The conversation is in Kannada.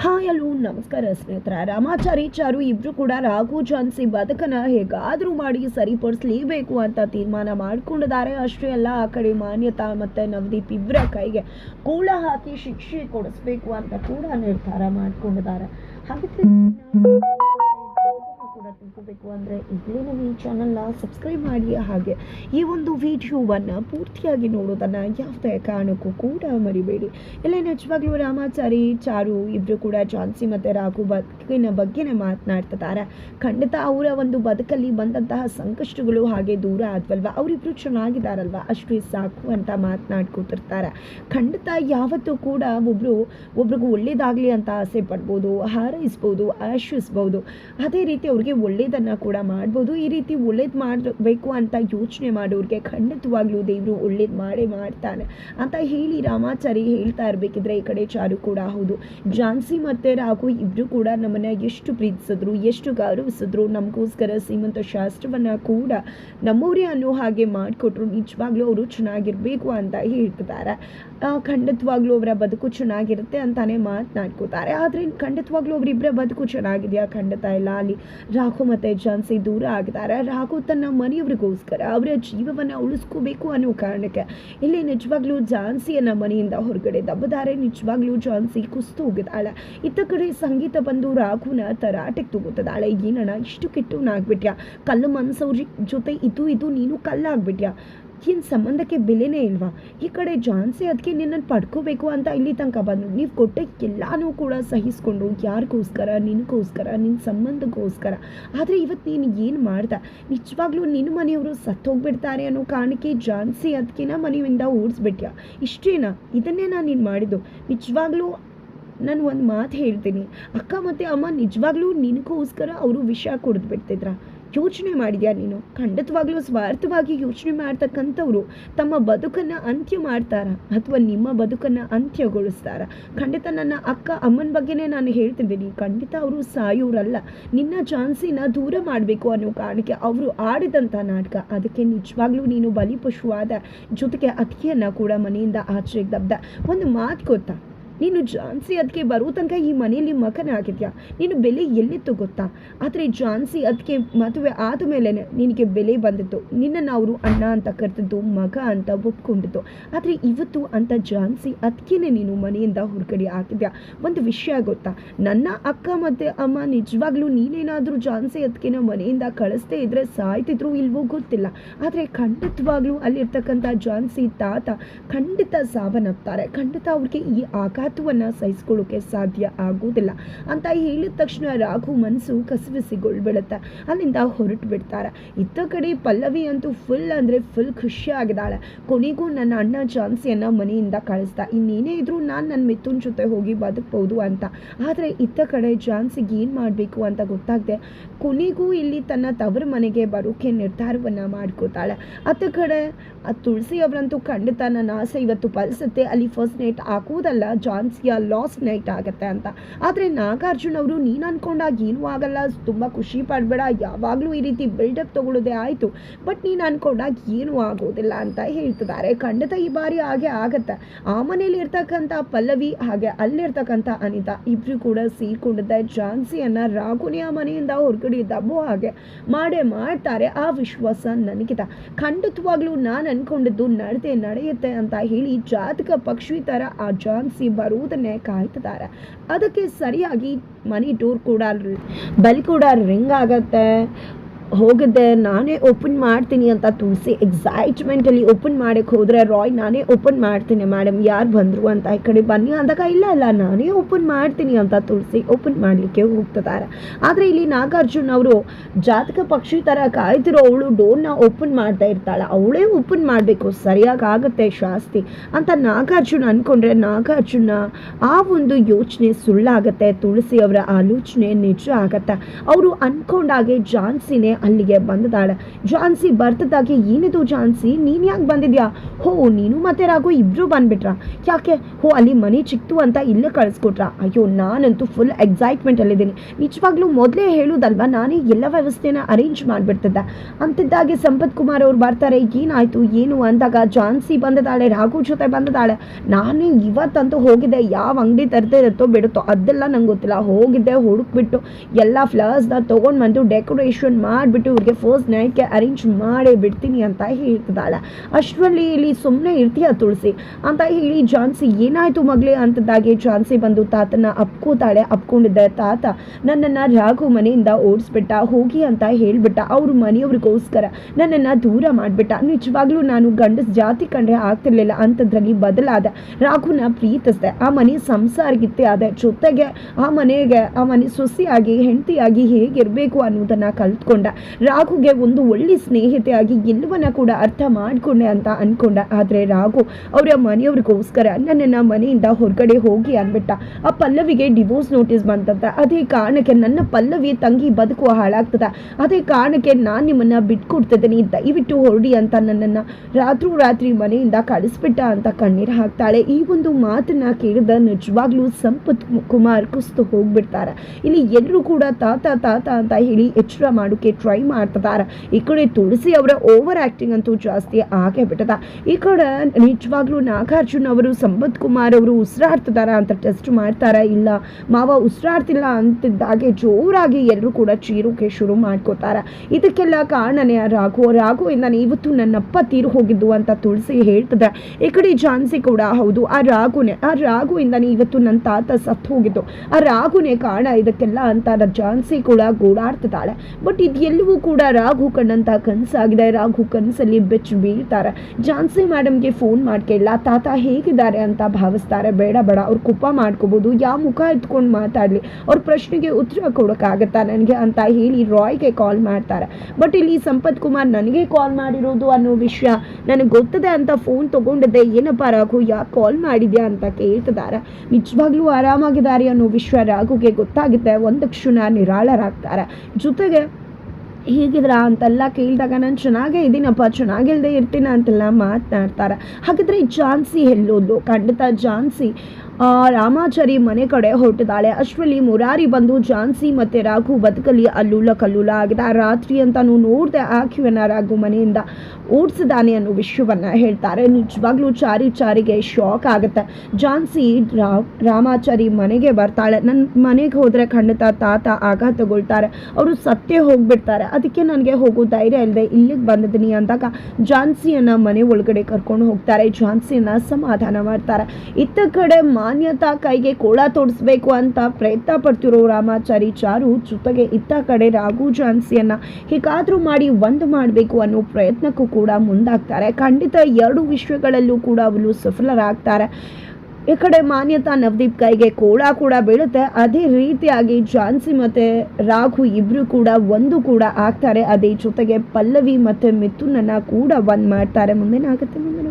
ಹಾಯ್, ಹಲೋ, ನಮಸ್ಕಾರ, ಸ್ನೇಹಿತರ. ರಾಮಾಚಾರಿ ಚಾರು, ಇಬ್ರು ಕೂಡ ರಾಘು ಜಾನ್ಸಿ ಬದುಕನ ಹೇಗಾದರೂ ಮಾಡಿ ಸರಿಪಡಿಸ್ಲೇಬೇಕು ಅಂತ ತೀರ್ಮಾನ ಮಾಡ್ಕೊಂಡಿದ್ದಾರೆ. ಅಷ್ಟೇ ಅಲ್ಲ, ಆ ಕಡೆ ಮಾನ್ಯತಾ ಮತ್ತೆ ನವದೀಪ್ ಇಬ್ಬರ ಕೈಗೆ ಕೂಳ ಹಾಕಿ ಶಿಕ್ಷೆ ಕೊಡಿಸ್ಬೇಕು ಅಂತ ಕೂಡ ನಿರ್ಧಾರ ಮಾಡ್ಕೊಂಡಿದ್ದಾರೆ. ಹಾಗಿದ್ರೆ ಕೂಡ ತಿಳ್ಕೋಬೇಕು ಅಂದರೆ ಈಗಲೇ ನಾವು ಈ ಚಾನಲ್ನ ಸಬ್ಸ್ಕ್ರೈಬ್ ಮಾಡಿ ಹಾಗೆ ಈ ಒಂದು ವಿಡಿಯೋವನ್ನು ಪೂರ್ತಿಯಾಗಿ ನೋಡೋದನ್ನು ಯಾವುದೇ ಕಾರಣಕ್ಕೂ ಕೂಡ ಮರಿಬೇಡಿ. ಎಲ್ಲ ನಿಜವಾಗ್ಲೂ ರಾಮಾಚಾರಿ, ಚಾರು ಇಬ್ಬರು ಕೂಡ ಜಾನ್ಸಿ ಮತ್ತು ರಾಘು ಬದುಕಿನ ಬಗ್ಗೆನೇ ಮಾತನಾಡ್ತಿದ್ದಾರೆ ಖಂಡಿತ ಅವರ ಒಂದು ಬದುಕಲ್ಲಿ ಬಂದಂತಹ ಸಂಕಷ್ಟಗಳು ಹಾಗೆ ದೂರ ಆದ್ವಲ್ವ? ಅವರಿಬ್ಬರು ಚೆನ್ನಾಗಿದ್ದಾರಲ್ವ ಅಷ್ಟೇ ಸಾಕು ಅಂತ ಮಾತನಾಡ್ಕೊತಿರ್ತಾರೆ. ಖಂಡಿತ ಯಾವತ್ತೂ ಕೂಡ ಒಬ್ಬರು ಒಬ್ರಿಗೂ ಒಳ್ಳೇದಾಗಲಿ ಅಂತ ಆಸೆ ಪಡ್ಬೋದು, ಹಾರೈಸ್ಬೋದು, ಆಶಿಸ್ಬೋದು. ಅದೇ ರೀತಿ ಅವ್ರಿಗೆ ಒಳ್ಳೇದನ್ನು ಕೂಡ ಮಾಡ್ಬೋದು. ಈ ರೀತಿ ಒಳ್ಳೇದು ಮಾಡಬೇಕು ಅಂತ ಯೋಚನೆ ಮಾಡೋರಿಗೆ ಖಂಡಿತವಾಗ್ಲೂ ದೇವರು ಒಳ್ಳೇದು ಮಾಡೇ ಮಾಡ್ತಾನೆ. ಅಂತ ಹೇಳಿ ರಾಮಾಚಾರಿ ಹೇಳ್ತಾ ಇರಬೇಕಿದ್ರೆ ಈ ಕಡೆ ಚಾರು ಕೂಡ ಹೌದು. ಝಾನ್ಸಿ ಮತ್ತು ರಾಘು ಇಬ್ಬರು ಕೂಡ ನಮ್ಮನ್ನು ಎಷ್ಟು ಪ್ರೀತಿಸಿದ್ರು, ಎಷ್ಟು ಗೌರವಿಸಿದ್ರು, ನಮಗೋಸ್ಕರ ಸೀಮಂತ ಶಾಸ್ತ್ರವನ್ನು ಕೂಡ ನಮ್ಮೂರೇ ಅನ್ನೋ ಹಾಗೆ ಮಾಡಿಕೊಟ್ರು. ನಿಜವಾಗ್ಲೂ ಅವರು ಚೆನ್ನಾಗಿರಬೇಕು ಅಂತ ಹೇಳ್ತಿದ್ದಾರೆ. ಖಂಡಿತವಾಗ್ಲೂ ಅವರ ಬದುಕು ಚೆನ್ನಾಗಿರುತ್ತೆ ಅಂತಾನೆ ಮಾತನಾಡ್ಕೋತಾರೆ. ಆದರೆ ಖಂಡಿತವಾಗ್ಲೂ ಅವರಿಬ್ಬರ ಬದುಕು ಚೆನ್ನಾಗಿದೆಯಾ? ಖಂಡಿತ ಇಲ್ಲ. ಅಲ್ಲಿ ರಾಘು ಮತ್ತು ಜಾನ್ಸಿ ದೂರ ಆಗಿದ್ದಾರೆ. ರಾಹು ತನ್ನ ಮನೆಯವರಿಗೋಸ್ಕರ ಅವರ ಜೀವವನ್ನು ಉಳಿಸ್ಕೋಬೇಕು ಅನ್ನೋ ಕಾರಣಕ್ಕೆ ಇಲ್ಲಿ ನಿಜವಾಗ್ಲೂ ಜಾನ್ಸಿಯನ್ನು ಮನೆಯಿಂದ ಹೊರಗಡೆ ದಬ್ಬದಾರೆ ನಿಜವಾಗ್ಲೂ ಜಾನ್ಸಿ ಕುಸ್ತು ಹೋಗಿದ್ದಾಳೆ. ಇತ್ತ ಕಡೆ ಸಂಗೀತ ಬಂದು ರಾಘುನ ತರಾಟೆಗೆ ತಗೋತಿದ್ದಾಳೆ ಏನಣ್ಣ, ಇಷ್ಟು ಕೆಟ್ಟವನಾಗ್ಬಿಟ್ಯಾ? ಕಲ್ಲು ಮನ್ಸವ್ರ ಜೊತೆ ಇದು ಇದು, ನೀನು ಕಲ್ಲಾಗ್ಬಿಟ್ಯಾ? ಏನು ಸಂಬಂಧಕ್ಕೆ ಬೆಲೆನೇ ಇಲ್ವಾ? ಈ ಕಡೆ ಜಾನ್ಸಿ ಅದಕ್ಕೆ ನಿನ್ನನ್ನು ಪಡ್ಕೋಬೇಕು ಅಂತ ಇಲ್ಲಿ ತನಕ ಬಂದರು ನೀವು ಕೊಟ್ಟ ಎಲ್ಲನೂ ಕೂಡ ಸಹಿಸ್ಕೊಂಡ್ರು ಯಾರಿಗೋಸ್ಕರ, ನಿನಗೋಸ್ಕರ ನಿನ್ನ ಸಂಬಂಧಕ್ಕೋಸ್ಕರ ಆದರೆ ಇವತ್ತು ನೀನು ಏನು ಮಾಡ್ತಾ? ನಿಜವಾಗ್ಲೂ ನಿನ್ನ ಮನೆಯವರು ಸತ್ತೋಗ್ಬಿಡ್ತಾರೆ ಅನ್ನೋ ಕಾರಣಕ್ಕೆ ಜಾನ್ಸಿ ಅದಕ್ಕಿನ ಮನೆಯಿಂದ ಓಡಿಸ್ಬಿಟ್ಯಾ? ಇಷ್ಟೇನಾ? ಇದನ್ನೇ ನಾನು ನೀನು ಮಾಡಿದ್ದು. ನಿಜವಾಗ್ಲೂ ನಾನು ಒಂದು ಮಾತು ಹೇಳ್ತೀನಿ. ಅಕ್ಕ ಮತ್ತು ಅಮ್ಮ ನಿಜವಾಗ್ಲೂ ನಿನಗೋಸ್ಕರ ಅವರು ವಿಷ ಕುಡಿದು ಬಿಡ್ತಿದ್ರ ಯೋಚನೆ ಮಾಡಿದ್ಯಾ ನೀನು? ಖಂಡಿತವಾಗ್ಲೂ ಸ್ವಾರ್ಥವಾಗಿ ಯೋಚನೆ ಮಾಡ್ತಕ್ಕಂಥವ್ರು ತಮ್ಮ ಬದುಕನ್ನು ಅಂತ್ಯ ಮಾಡ್ತಾರ? ಅಥವಾ ನಿಮ್ಮ ಬದುಕನ್ನು ಅಂತ್ಯಗೊಳಿಸ್ತಾರ? ಖಂಡಿತ ನನ್ನ ಅಕ್ಕ ಅಮ್ಮನ ಬಗ್ಗೆನೇ ನಾನು ಹೇಳ್ತಿದ್ದೀನಿ. ಖಂಡಿತ ಅವರು ಸಾಯೋರಲ್ಲ. ನಿನ್ನ ಚಾನ್ಸಿನ ದೂರ ಮಾಡಬೇಕು ಅನ್ನೋ ಕಾರಣಕ್ಕೆ ಅವರು ಆಡಿದಂಥ ನಾಟಕ. ಅದಕ್ಕೆ ನಿಜವಾಗ್ಲೂ ನೀನು ಬಲಿಪಶುವಾದ ಜೊತೆಗೆ ಅತಿಯನ್ನು ಕೂಡ ಮನೆಯಿಂದ ಆಚೆಗೆ ಒಂದು ಮಾತು ಗೊತ್ತಾ? ನೀನು ಜಾನ್ಸಿ ಅದಕ್ಕೆ ಬರೋ ತನಕ ಈ ಮನೆಯಲ್ಲಿ ಮಕನ ಆಗಿದ್ಯಾ? ನೀನು ಬೆಲೆ ಎಲ್ಲಿತ್ತು ಗೊತ್ತಾ? ಆದರೆ ಜಾನ್ಸಿ ಅದಕ್ಕೆ ಮದುವೆ ಆದ ಮೇಲೆ ನಿನಗೆ ಬೆಲೆ ಬಂದಿತ್ತು. ನಿನ್ನನ್ನು ಅವರು ಅಣ್ಣ ಅಂತ ಕರೆದಿದ್ದು, ಮಗ ಅಂತ ಒಪ್ಕೊಂಡಿದ್ದು. ಆದರೆ ಇವತ್ತು ಅಂತ ಜಾನ್ಸಿ ಅದಕ್ಕೇನೆ ನೀನು ಮನೆಯಿಂದ ಹೊರಗಡೆ ಆಗಿದ್ಯಾ? ಒಂದು ವಿಷಯ ಗೊತ್ತಾ? ನನ್ನ ಅಕ್ಕ ಮತ್ತು ಅಮ್ಮ ನಿಜವಾಗ್ಲೂ ನೀನೇನಾದರೂ ಜಾನ್ಸಿ ಅದಕ್ಕೆ ಮನೆಯಿಂದ ಕಳಿಸ್ದೇ ಇದ್ರೆ ಸಾಯ್ತಿದ್ರು ಇಲ್ವೋ ಗೊತ್ತಿಲ್ಲ. ಆದರೆ ಖಂಡಿತವಾಗ್ಲೂ ಅಲ್ಲಿರ್ತಕ್ಕಂಥ ಜಾನ್ಸಿ ತಾತ ಖಂಡಿತ ಸಾವನ್ನಪ್ತಾರೆ. ಖಂಡಿತ ಅವ್ರಿಗೆ ಈ ಆಘಾತವನ್ನು ಸಹಿಸ್ಕೊಳ್ಳೋಕೆ ಸಾಧ್ಯ ಆಗೋದಿಲ್ಲ ಅಂತ ಹೇಳಿದ ತಕ್ಷಣ ರಾಘು ಮನಸ್ಸು ಕಸವಿಸಿಗೊಳ್ಬಿಡುತ್ತೆ ಅಲ್ಲಿಂದ ಹೊರಟು ಬಿಡ್ತಾರೆ ಇತ್ತ ಕಡೆ ಪಲ್ಲವಿ ಅಂತೂ ಫುಲ್ ಅಂದರೆ ಫುಲ್ ಖುಷಿ ಆಗಿದಾಳೆ ಕೊನೆಗೂ ನನ್ನ ಅಣ್ಣ ಜಾನ್ಸಿಯನ್ನ ಮನೆಯಿಂದ ಕಳಿಸ್ತಾ ಇನ್ನೇನೇ ಇದ್ರೂ ನಾನು ನನ್ನ ಮಿಥುನ್ ಜೊತೆ ಹೋಗಿ ಬದುಕ್ಬೋದು ಅಂತ. ಆದರೆ ಇತ್ತ ಕಡೆ ಜಾನ್ಸಿಗೆ ಏನು ಮಾಡಬೇಕು ಅಂತ ಗೊತ್ತಾಗದೆ ಕೊನೆಗೂ ಇಲ್ಲಿ ತನ್ನ ತವರ ಮನೆಗೆ ಬರೋಕೆ ನಿರ್ಧಾರವನ್ನು ಮಾಡ್ಕೋತಾಳೆ. ಅತ್ತ ಕಡೆ ಆ ತುಳಸಿ ಅವರಂತೂ ಖಂಡಿತ ನನ್ನ ಆಸೆ ಇವತ್ತು ಪಲ್ಸುತ್ತೆ. ಅಲ್ಲಿ ಫಸ್ಟ್ ನೈಟ್ ಹಾಕೋದಲ್ಲ ಜಾನ್ಸಿಯ ಲಾಸ್ಟ್ ನೈಟ್ ಆಗುತ್ತೆ ಅಂತ. ಆದರೆ ನಾಗಾರ್ಜುನ್ ಅವರು ನೀನು ಅಂದ್ಕೊಂಡಾಗ ಏನೂ ಆಗಲ್ಲ, ತುಂಬ ಖುಷಿ ಪಡಬೇಡ, ಯಾವಾಗಲೂ ಈ ರೀತಿ ಬಿಲ್ಡಪ್ ತಗೊಳ್ಳೋದೇ ಆಯಿತು. ಬಟ್ ನೀನು ಅನ್ಕೊಂಡಾಗ ಏನೂ ಆಗೋದಿಲ್ಲ ಅಂತ ಹೇಳ್ತಿದ್ದಾರೆ ಖಂಡಿತ ಈ ಬಾರಿ ಹಾಗೆ ಆಗತ್ತೆ. ಆ ಮನೇಲಿ ಇರ್ತಕ್ಕಂಥ ಪಲ್ಲವಿ ಹಾಗೆ ಅಲ್ಲಿರ್ತಕ್ಕಂಥ ಅನಿತಾ ಇಬ್ರು ಕೂಡ ಸೇರ್ಕೊಂಡಿದ್ದ ಜಾನ್ಸಿಯನ್ನ ರಾಘುನಿಯ ಮನೆಯಿಂದ ಹೊರಗಡೆ ದಬ್ಬೋ ಹಾಗೆ ಮಾಡೇ ಮಾಡ್ತಾರೆ ಆ ವಿಶ್ವಾಸ ನನಗಿದೆ ಖಂಡಿತವಾಗ್ಲೂ ನಾನು ಅನ್ಕೊಂಡಿದ್ದು ನಡೆದೇ ನಡೆಯುತ್ತೆ ಅಂತ ಹೇಳಿ ಜಾತಕ ಪಕ್ಷಿ ಥರ ಆ ಜಾನ್ಸಿ ಬರುವುದನ್ನೇ ಕಾಯ್ತಿದ್ದಾರೆ. ಅದಕ್ಕೆ ಸರಿಯಾಗಿ ಮನಿ ಟೂರ್ ಕೂಡ ಬಲ್ ಕೂಡ ರಿಂಗ್ ಆಗತ್ತೆ. ಹೋಗಿದ್ದೆ ನಾನೇ ಓಪನ್ ಮಾಡ್ತೀನಿ ಅಂತ ತುಳಸಿ ಎಕ್ಸೈಟ್ಮೆಂಟಲ್ಲಿ ಓಪನ್ ಮಾಡೋಕ್ಕೆ ಹೋದರೆ ರಾಯ್ ನಾನೇ ಓಪನ್ ಮಾಡ್ತೀನಿ ಮೇಡಮ್ ಯಾರು ಬಂದರು ಅಂತ ಈ ಕಡೆ ಬನ್ನಿ ಅಂದಾಗ ಇಲ್ಲ ಇಲ್ಲ, ನಾನೇ ಓಪನ್ ಮಾಡ್ತೀನಿ ಅಂತ ತುಳಸಿ ಓಪನ್ ಮಾಡಲಿಕ್ಕೆ ಹೋಗ್ತಿದ್ದಾರೆ. ಆದರೆ ಇಲ್ಲಿ ನಾಗಾರ್ಜುನ್ ಅವರು ಜಾತಕ ಪಕ್ಷಿ ಥರ ಕಾಯ್ತಿರೋ ಅವಳು ಡೋರ್ನ ಓಪನ್ ಮಾಡ್ತಾ ಇರ್ತಾಳೆ. ಅವಳೇ ಓಪನ್ ಮಾಡಬೇಕು, ಸರಿಯಾಗಿ ಆಗುತ್ತೆ ಶಾಸ್ತಿ ಅಂತ ನಾಗಾರ್ಜುನ್ ಅಂದ್ಕೊಂಡ್ರೆ ನಾಗಾರ್ಜುನ ಆ ಒಂದು ಯೋಚನೆ ಸುಳ್ಳಾಗತ್ತೆ. ತುಳಸಿ ಅವರ ಆಲೋಚನೆ ನಿಜ ಆಗತ್ತೆ. ಅವರು ಅಂದ್ಕೊಂಡಾಗೆ ಜಾನ್ಸಿನೇ ಅಲ್ಲಿಗೆ ಬಂದಿದ್ದಾಳೆ. ಝಾನ್ಸಿ ಬರ್ತಿದ್ದಾಗೆ ಏನಿದು ಝಾನ್ಸಿ? ನೀನು ಯಾಕೆ ಬಂದಿದ್ಯಾ? ಹೋ, ನೀನು ಮತ್ತೆ ರಾಘು ಇಬ್ರು ಬಂದ್ಬಿಟ್ರ? ಯಾಕೆ? ಹೋ, ಅಲ್ಲಿ ಮನೆ ಚಿಕ್ತು ಅಂತ ಇಲ್ಲೇ ಕಳಿಸ್ಕೊಟ್ರಾ? ಅಯ್ಯೋ, ನಾನಂತೂ ಫುಲ್ ಎಕ್ಸೈಟ್ಮೆಂಟಲ್ಲಿದ್ದೀನಿ ನಿಜವಾಗ್ಲೂ ಮೊದಲೇ ಹೇಳೋದಲ್ವಾ? ನಾನೇ ಎಲ್ಲ ವ್ಯವಸ್ಥೆನ ಅರೇಂಜ್ ಮಾಡಿಬಿಡ್ತಿದ್ದೆ. ಅಂತಿದ್ದಾಗೆ ಸಂಪತ್ ಕುಮಾರ್ ಅವ್ರು ಬರ್ತಾರೆ. ಏನಾಯ್ತು, ಏನು ಅಂದಾಗ ಝಾನ್ಸಿ ಬಂದಿದ್ದಾಳೆ, ರಾಘು ಜೊತೆ ಬಂದಿದ್ದಾಳೆ. ನಾನೇ ಇವತ್ತಂತೂ ಹೋಗಿದ್ದೆ. ಯಾವ ಅಂಗಡಿ ತರ್ತಿರುತ್ತೋ ಬಿಡುತ್ತೋ ಅದೆಲ್ಲ ನಂಗೆ ಗೊತ್ತಿಲ್ಲ. ಹೋಗಿದ್ದೆ, ಹುಡುಕ್ಬಿಟ್ಟು ಎಲ್ಲ ಫ್ಲವರ್ಸ್ನ ತೊಗೊಂಡು ಬಂದು ಡೆಕೋರೇಷನ್ ಮಾಡಿಬಿಟ್ಟು ಇವ್ರಿಗೆ ಫಸ್ಟ್ ನೈಟ್ಗೆ ಅರೇಂಜ್ ಮಾಡೇ ಬಿಡ್ತೀನಿ ಅಂತ ಹೇಳ್ತಿದ್ದಾಳೆ. ಅಷ್ಟರಲ್ಲಿ ಇಲ್ಲಿ ಸುಮ್ಮನೆ ಇರ್ತೀಯ ತುಳಸಿ? ಅಂತ ಹೇಳಿ ಜಾನ್ಸಿ ಏನಾಯಿತು ಮಗಳೇ? ಅಂತದಾಗೆ ಜಾನ್ಸಿ ಬಂದು ತಾತನ ಅಪ್ಕೋತಾಳೆ. ಅಪ್ಕೊಂಡಿದ್ದ ತಾತ ನನ್ನನ್ನು ರಾಘು ಮನೆಯಿಂದ ಓಡಿಸ್ಬಿಟ್ಟ, ಹೋಗಿ ಅಂತ ಹೇಳಿಬಿಟ್ಟ. ಅವ್ರ ಮನೆಯವ್ರಿಗೋಸ್ಕರ ನನ್ನನ್ನು ದೂರ ಮಾಡಿಬಿಟ್ಟ. ನಿಜವಾಗ್ಲೂ ನಾನು ಗಂಡಸ್ ಜಾತಿ ಕಂಡ್ರೆ ಆಗ್ತಿರ್ಲಿಲ್ಲ ಅಂಥದ್ರಲ್ಲಿ ಬದಲಾದ ರಾಘುನ ಪ್ರೀತಿಸ್ದೆ. ಆ ಮನೆ ಸಂಸಾರಗಿತ್ತೆ ಆದ ಜೊತೆಗೆ ಆ ಮನೆಗೆ, ಆ ಮನೆ ಸೊಸೆಯಾಗಿ, ಹೆಂಡತಿಯಾಗಿ ಹೇಗಿರಬೇಕು ಅನ್ನೋದನ್ನು ಕಲ್ತ್ಕೊಂಡ. ರಾಘುಗೆ ಒಂದು ಒಳ್ಳೆ ಸ್ನೇಹಿತೆಯಾಗಿ ಎಲ್ಲವನ್ನ ಕೂಡ ಅರ್ಥ ಮಾಡಿಕೊಂಡೆ ಅಂತ ಅನ್ಕೊಂಡ. ಆದರೆ ರಾಘು ಅವರ ಮನೆಯವ್ರಿಗೋಸ್ಕರ ನನ್ನನ್ನು ಮನೆಯಿಂದ ಹೊರಗಡೆ ಹೋಗಿ ಅಂದ್ಬಿಟ್ಟ ಆ ಪಲ್ಲವಿಗೆ ಡಿವೋರ್ಸ್ ನೋಟಿಸ್ ಬಂತಂತ. ಅದೇ ಕಾರಣಕ್ಕೆ ನನ್ನ ಪಲ್ಲವಿ ತಂಗಿ ಬದುಕುವ ಹಾಳಾಗ್ತದ. ಅದೇ ಕಾರಣಕ್ಕೆ ನಾನು ನಿಮ್ಮನ್ನ ಬಿಟ್ಕೊಡ್ತಿದ್ದೀನಿ. ದಯವಿಟ್ಟು ಹೊರಡಿ ಅಂತ ನನ್ನನ್ನು ರಾತ್ರೂ ರಾತ್ರಿ ಮನೆಯಿಂದ ಕಳಿಸ್ಬಿಟ್ಟ ಅಂತ ಕಣ್ಣೀರು ಹಾಕ್ತಾಳೆ. ಈ ಒಂದು ಮಾತನ್ನ ಕೇಳಿದ ನಿಜವಾಗ್ಲೂ ಸಂಪತ್ ಕುಮಾರ್ ಕುಸ್ತು ಹೋಗ್ಬಿಡ್ತಾರೆ. ಇಲ್ಲಿ ಎಲ್ಲರೂ ಕೂಡ ತಾತ ತಾತ ಅಂತ ಹೇಳಿ ಎಚ್ಚರ ಮಾಡೋಕೆ ಟ್ರೈ ಮಾಡ್ತದಾರ ಈ ಕಡೆ ತುಳಸಿ ಅವರ ಓವರ್ ಆಕ್ಟಿಂಗ್ ಅಂತೂ ಜಾಸ್ತಿ ಆಗೇ ಬಿಟ್ಟದ. ಈ ಕಡೆ ನಿಜವಾಗ್ಲೂ ನಾಗಾರ್ಜುನ್ ಅವರು ಸಂಪತ್ ಕುಮಾರ್ ಅವರು ಉಸಿರಾಡ್ತಿದಾರ ಅಂತ ಟೆಸ್ಟ್ ಮಾಡ್ತಾರ ಇಲ್ಲ? ಮಾವ ಉಸಿರಾಡ್ತಿಲ್ಲ ಅಂತಿದ್ದಾಗೆ ಜೋರಾಗಿ ಎಲ್ಲರೂ ಕೂಡ ಚೀರೋಕೆ ಶುರು ಮಾಡ್ಕೋತಾರ. ಇದಕ್ಕೆಲ್ಲ ಕಾರಣನೇ ಆ ರಾಘು. ಇಂದ ಇವತ್ತು ನನ್ನಪ್ಪ ತೀರು ಹೋಗಿದ್ದು ಅಂತ ತುಳಸಿ ಹೇಳ್ತದ ಈ ಕಡೆ ಝಾನ್ಸಿ ಕೂಡ ಹೌದು. ಆ ರಾಘುನೇ, ಆ ರಾಘುವಿಂದನೇ ಇವತ್ತು ನನ್ನ ತಾತ ಸತ್ತು ಹೋಗಿದ್ದು. ಆ ರಾಘುನೇ ಕಾರಣ ಇದಕ್ಕೆಲ್ಲ ಅಂತ ಝಾನ್ಸಿ ಕೂಡ ಗೋಡಾಡ್ತಿದ್ದಾಳೆ. ಬಟ್ ಇದೆಲ್ಲವೂ ಕೂಡ ರಾಘು ಕಣ್ಣಂತ ಕನಸಾಗಿದೆ. ರಾಘು ಕನಸಲ್ಲಿ ಬೆಚ್ಚು ಬೀಳ್ತಾರೆ. ಝಾನ್ಸಿ ಮೇಡಮ್ಗೆ ಫೋನ್ ಮಾಡ್ಕೇಳ ತಾತ ಹೇಗಿದ್ದಾರೆ ಅಂತ ಭಾವಿಸ್ತಾರೆ. ಬೇಡ ಬೇಡ, ಅವ್ರು ಕುಪ್ಪ ಮಾಡ್ಕೋಬೋದು. ಯಾವ ಮುಖ ಎತ್ಕೊಂಡು ಮಾತಾಡಲಿ. ಅವ್ರ ಪ್ರಶ್ನೆಗೆ ಉತ್ತರ ಕೊಡೋಕ್ಕಾಗತ್ತಾ ನನಗೆ ಅಂತ ಹೇಳಿ ರಾಯ್ಗೆ ಕಾಲ್ ಮಾಡ್ತಾರೆ. ಬಟ್ ಇಲ್ಲಿ ಸಂಪತ್ ಕುಮಾರ್ ನನಗೆ ಕಾಲ್ ಮಾಡಿರೋದು ಅನ್ನೋ ವಿಷಯ ನನಗೆ ಗೊತ್ತದೆ ಅಂತ ಫೋನ್ ತಗೊಂಡಿದ್ದೆ. ಏನಪ್ಪ ರಾಘು, ಯಾಕೆ ಕಾಲ್ ಮಾಡಿದ್ಯಾ ಅಂತ ಕೇಳ್ತಿದ್ದಾರೆ. ನಿಜವಾಗ್ಲೂ ಆರಾಮಾಗಿದ್ದಾರೆ ಅನ್ನೋ ವಿಷಯ ರಾಘುಗೆ ಗೊತ್ತಾಗುತ್ತೆ. ಒಂದು ಕ್ಷಣ ನಿರಾಳರಾಗ್ತಾರೆ. ಜೊತೆಗೆ ಹೇಗಿದ್ರ ಅಂತೆಲ್ಲ ಕೇಳಿದಾಗ ನಾನು ಚೆನ್ನಾಗೇ ಇದ್ದೀನಪ್ಪ ಚೆನ್ನಾಗಿಲ್ಲದೆ ಇರ್ತೀನ ಅಂತೆಲ್ಲ ಮಾತನಾಡ್ತಾರೆ. ಹಾಗಿದ್ರೆ ಝಾನ್ಸಿ ಹೇಳೋದು ಖಂಡಿತ ಝಾನ್ಸಿ ಆ, ರಾಮಾಚಾರಿ ಮನೆ ಕಡೆ ಹೊರಟಿದ್ದಾಳೆ. ಅಷ್ಟರಲ್ಲಿ ಮುರಾರಿ ಬಂದು ಝಾನ್ಸಿ ಮತ್ತು ರಾಘು ಬದುಕಲಿ ಅಲ್ಲೂಲ ಕಲ್ಲೂಲ ಆಗಿದೆ. ರಾತ್ರಿ ಅಂತಾನು ನೋಡಿದೆ ಆಕೆಯನ್ನ ರಾಘು ಮನೆಯಿಂದ ಓಡಿಸಿದಾನೆ ಅನ್ನೋ ವಿಷಯವನ್ನ ಹೇಳ್ತಾರೆ. ನಿಜವಾಗ್ಲೂ ಚಾರಿ ಚಾರಿಗೆ ಶಾಕ್ ಆಗುತ್ತೆ. ಝಾನ್ಸಿ ರಾ, ರಾಮಾಚಾರಿ ಮನೆಗೆ ಬರ್ತಾಳೆ. ನನ್ನ ಮನೆಗೆ ಹೋದರೆ ಖಂಡಿತ ತಾತ ಆಘಾತಗೊಳ್ತಾರೆ ಅವರು ಸತ್ತೇ ಹೋಗ್ಬಿಡ್ತಾರೆ. ಅದಕ್ಕೆ ನನಗೆ ಹೋಗೋ ಧೈರ್ಯ ಇಲ್ಲದೆ ಇಲ್ಲಿಗೆ ಬಂದಿದ್ದೀನಿ ಅಂದಾಗ ಝಾನ್ಸಿಯನ್ನ ಮನೆ ಒಳಗಡೆ ಕರ್ಕೊಂಡು ಹೋಗ್ತಾರೆ. ಝಾನ್ಸಿಯನ್ನ ಸಮಾಧಾನ ಮಾಡ್ತಾರೆ. ಇತ್ತ ಕಡೆ ಮಾನ್ಯತಾ ಕೈಗೆ ಕೋಳ ತೋಡಿಸ್ಬೇಕು ಅಂತ ಪ್ರಯತ್ನ ಪಡ್ತಿರೋ ರಾಮಾಚಾರಿ ಚಾರು ಜೊತೆಗೆ ಇತ್ತ ಕಡೆ ರಾಘು ಝಾನ್ಸಿಯನ್ನ ಹೀಗಾದ್ರೂ ಮಾಡಿ ಒಂದು ಮಾಡಬೇಕು ಅನ್ನೋ ಪ್ರಯತ್ನಕ್ಕೂ ಕೂಡ ಮುಂದಾಗ್ತಾರೆ. ಖಂಡಿತ ಎರಡು ವಿಷಯಗಳಲ್ಲೂ ಕೂಡ ಅವರು ಸಫಲರಾಗ್ತಾರೆ. ಈ ಕಡೆ ಮಾನ್ಯತಾ ನವದೀಪ್ ಕೈಗೆ ಕೋಳ ಕೂಡ ಬೀಳುತ್ತೆ. ಅದೇ ರೀತಿಯಾಗಿ ಝಾನ್ಸಿ ಮತ್ತೆ ರಾಘು ಇಬ್ಬರು ಕೂಡ ಒಂದು ಕೂಡ ಆಗ್ತಾರೆ. ಅದೇ ಜೊತೆಗೆ ಪಲ್ಲವಿ ಮತ್ತೆ ಮಿಥುನನ್ನು ಕೂಡ ಒಂದ್ ಮಾಡ್ತಾರೆ. ಮುಂದೇನಾಗುತ್ತೆ ಮುಂದೆ